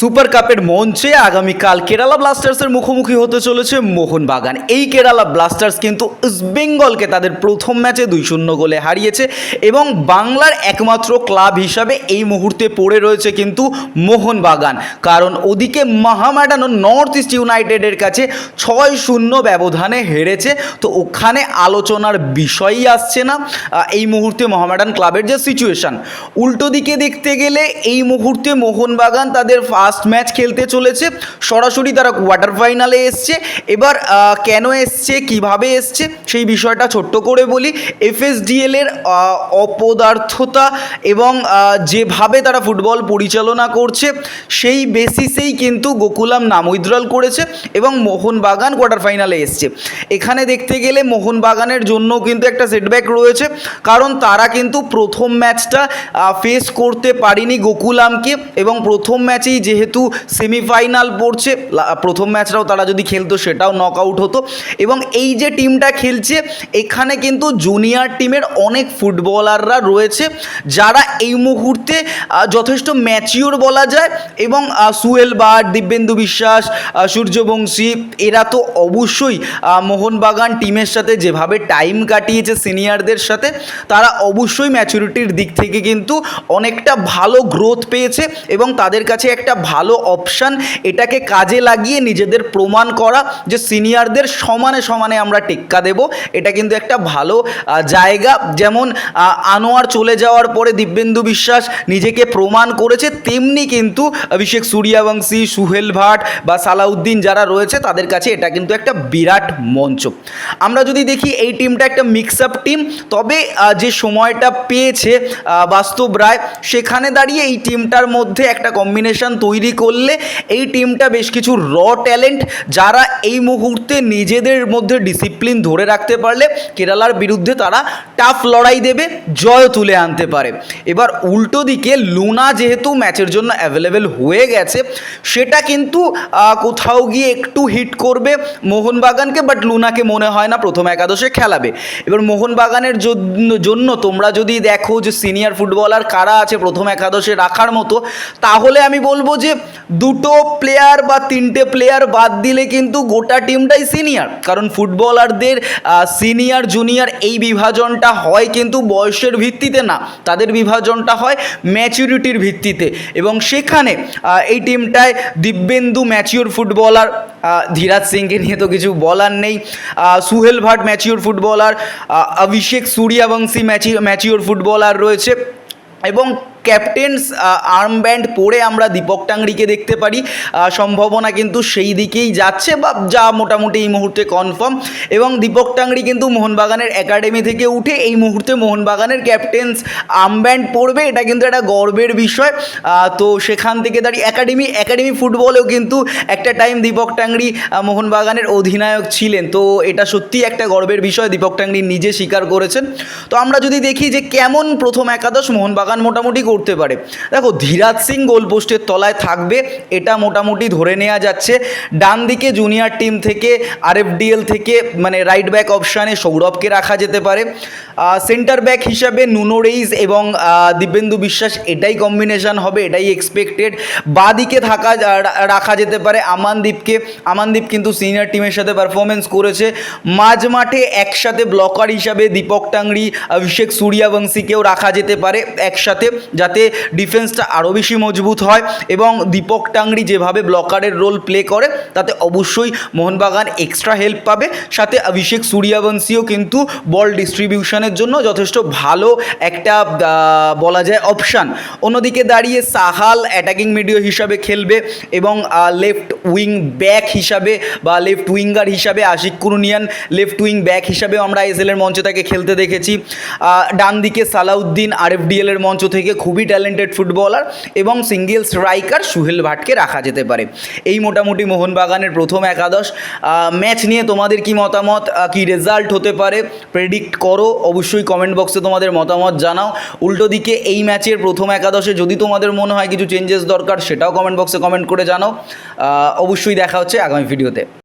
Super কাপের মঞ্চে আগামীকাল কেরালা ব্লাস্টার্সের মুখোমুখি হতে চলেছে মোহনবাগান। এই কেরালা ব্লাস্টার্স কিন্তু ইস্টবেঙ্গলকে তাদের প্রথম ম্যাচে দুই শূন্য গোলে হারিয়েছে এবং বাংলার একমাত্র ক্লাব হিসাবে এই মুহূর্তে পড়ে রয়েছে কিন্তু মোহনবাগান। কারণ ওদিকে মাহামেডানো নর্থ ইস্ট ইউনাইটেডের কাছে ছয় শূন্য ব্যবধানে হেরেছে, তো ওখানে আলোচনার বিষয়ই আসছে না। এই মুহূর্তে মোহামেডান ক্লাবের যে সিচুয়েশন উল্টো দিকে দেখতে গেলে এই মুহূর্তে মোহনবাগান তাদের ফার্স্ট ম্যাচ খেলতে চলেছে সরাসরি তারা কোয়ার্টার ফাইনালে এসছে। এবার কেন এসছে কীভাবে এসছে সেই বিষয়টা ছোট্ট করে বলি। এফএসডিএল এর আহ, অপদার্থতা এবং যেভাবে তারা ফুটবল পরিচালনা করছে সেই বেসিসেই কিন্তু গোকুলাম নাম উইথড্রল করেছে এবং মোহনবাগান কোয়ার্টার ফাইনালে এসছে। এখানে দেখতে গেলে মোহনবাগানের জন্য কিন্তু একটা সেটব্যাক রয়েছে কারণ তারা কিন্তু প্রথম ম্যাচটা ফেস করতে পারেনি গোকুলামকে এবং প্রথম ম্যাচেই যেহেতু সেমিফাইনাল পড়ছে প্রথম ম্যাচটাও তারা যদি খেলতো সেটাও নক আউট হতো। এবং এই যে টিমটা খেলছে, এখানে কিন্তু জুনিয়র টিমের অনেক ফুটবলাররা রয়েছে, যারা এই মুহূর্তে যথেষ্ট ম্যাচিওর বলা যায়। এবং সুয়েল বাট, দিব্যেন্দু বিশ্বাস সূর্যবংশী, এরা তো অবশ্যই মোহনবাগান টিমের সাথে যেভাবে টাইম কাটিয়েছে সিনিয়রদের সাথে, তারা অবশ্যই ম্যাচুরিটির দিক থেকে কিন্তু অনেকটা ভালো গ্রোথ পেয়েছে এবং তাদের কাছে একটা ভালো অপশান এটাকে কাজে লাগিয়ে নিজেদের প্রমাণ করা যে সিনিয়রদের সমানে সমানে আমরা টেক্কা দেব। এটা কিন্তু একটা ভালো জায়গা। যেমন আনোয়ার চলে যাওয়ার পরে দিব্যেন্দু বিশ্বাস নিজেকে প্রমাণ করেছে, তেমনি কিন্তু অভিষেক সূর্যবংশী, সুহেল ভাট বা সালাউদ্দিন যারা রয়েছে, তাদের কাছে এটা কিন্তু একটা বিরাট মঞ্চ। আমরা যদি দেখি এই টিমটা একটা মিক্স আপ টিম তবে যে সময়টা পেয়েছে বাস্তব রায়, সেখানে দাঁড়িয়ে এই টিমটার মধ্যে একটা কম্বিনেশন তৈরি করলে এই টিমটা বেশ কিছু র ট্যালেন্ট যারা এই মুহূর্তে নিজেদের মধ্যে ডিসিপ্লিন ধরে রাখতে পারলে কেরালার বিরুদ্ধে তারা টাফ লড়াই দেবে, জয় তুলে আনতে পারে। এবার উল্টো দিকে লুনা যেহেতু ম্যাচের জন্য অ্যাভেলেবেল হয়ে গেছে, সেটা কিন্তু কোথাও গিয়ে একটু হিট করবে মোহনবাগানকে বাট লুনাকে মনে হয় না প্রথম একাদশে খেলাবে। এবার মোহনবাগানের জন্য তোমরা যদি দেখো যে সিনিয়র ফুটবলার কারা আছে প্রথম একাদশে রাখার মতো, তাহলে আমি বলব যে দুটো প্লেয়ার বা তিনটে প্লেয়ার বাদ দিলে কিন্তু গোটা টিমটাই সিনিয়র কারণ ফুটবলারদের সিনিয়র জুনিয়র এই বিভাজনটা হয় কিন্তু বয়সের ভিত্তিতে না। তাদের বিভাজনটা হয় ম্যাচুরিটির ভিত্তিতে। এবং সেখানে এই টিমটায় দিব্যেন্দু ম্যাচিওর ফুটবলার ধীরাজ সিংকে নিয়ে তো কিছু বলার নেই। সুহেল ভাট ম্যাচিওর ফুটবলার অভিষেক সূর্যবংশী ম্যাচি ম্যাচিওর ফুটবলার রয়েছে। এবং ক্যাপ্টেন্স আর্ম ব্যান্ড পরে আমরা দীপক টাংরিকে দেখতে পারি। সম্ভাবনা কিন্তু সেই দিকেই যাচ্ছে বা যা মোটামুটি এই মুহূর্তে কনফার্ম এবং দীপক টাংরি কিন্তু মোহনবাগানের একাডেমি থেকে উঠে এই মুহূর্তে মোহনবাগানের ক্যাপ্টেন্স আর্ম ব্যান্ড পড়বে এটা কিন্তু একটা গর্বের বিষয়। তো সেখান থেকে দাঁড়িয়ে একাডেমি একাডেমি ফুটবলেও কিন্তু একটা টাইম দীপক টাংরি মোহনবাগানের অধিনায়ক ছিলেন। তো এটা সত্যিই একটা গর্বের বিষয়। দীপক টাংরি নিজে স্বীকার করেছেন। তো আমরা যদি দেখি যে কেমন প্রথম একাদশ, মোহনবাগান মোটামুটি করতে পারে। দেখো, ধীরাজ সিং গোলপোস্টের তলায় থাকবে, এটা মোটামুটি ধরে নেওয়া যাচ্ছে। ডান দিকে জুনিয়র টিম থেকে আরএফডিএল থেকে মানে রাইট ব্যাক অপশানে সৌরভকে রাখা যেতে পারে। সেন্টার ব্যাক হিসাবে নুনো রেইস এবং দিব্যেন্দু বিশ্বাস, এটাই কম্বিনেশন হবে, এটাই এক্সপেক্টেড বা দিকে থাকা রাখা যেতে পারে আমানদীপকে। আমানদীপ কিন্তু সিনিয়র টিমের সাথে পারফরমেন্স করেছে। মাঝ মাঠে একসাথে ব্লকার হিসাবে দীপক টাংরি, অভিষেক সূর্যবংশীকেও রাখা যেতে পারে একসাথে। যাতে ডিফেন্সটা আরও বেশি মজবুত হয় এবং দীপক টাংরি যেভাবে ব্লকারের রোল প্লে করে, তাতে অবশ্যই মোহনবাগান এক্সট্রা হেল্প পাবে। সাথে অভিষেক সূর্যবংশীও কিন্তু বল ডিস্ট্রিবিউশনের জন্য যথেষ্ট ভালো একটা বলা যায় অপশান অন্যদিকে দাঁড়িয়ে সাহাল অ্যাটাকিং মিডিও হিসাবে খেলবে এবং লেফট উইং ব্যাক হিসাবে বা লেফট উইঙ্গার হিসাবে Ashiq Kuruniyan left wing back হিসাবেও আমরা এসএলের মঞ্চে তাকে খেলতে দেখেছি। ডান দিকে সালাউদ্দিন আরএফডিএল এর মঞ্চ থেকে খুবই ট্যালেন্টেড ফুটবলার এবং সিঙ্গেল স্ট্রাইকার সুহেল ভাটকে রাখা যেতে পারে। এই মোটামুটি মোহনবাগানের প্রথম একাদশ ম্যাচ নিয়ে তোমাদের কি মতামত কি রেজাল্ট হতে পারে প্রেডিক্ট করো, অবশ্যই কমেন্ট বক্সে তোমাদের মতামত জানাও। উল্টো দিকে এই ম্যাচের প্রথম একাদশে যদি তোমাদের মনে হয় কিছু চেঞ্জেস দরকার, সেটাও কমেন্ট বক্সে কমেন্ট করে জানাও। অবশ্যই দেখা হচ্ছে আগামী ভিডিওতে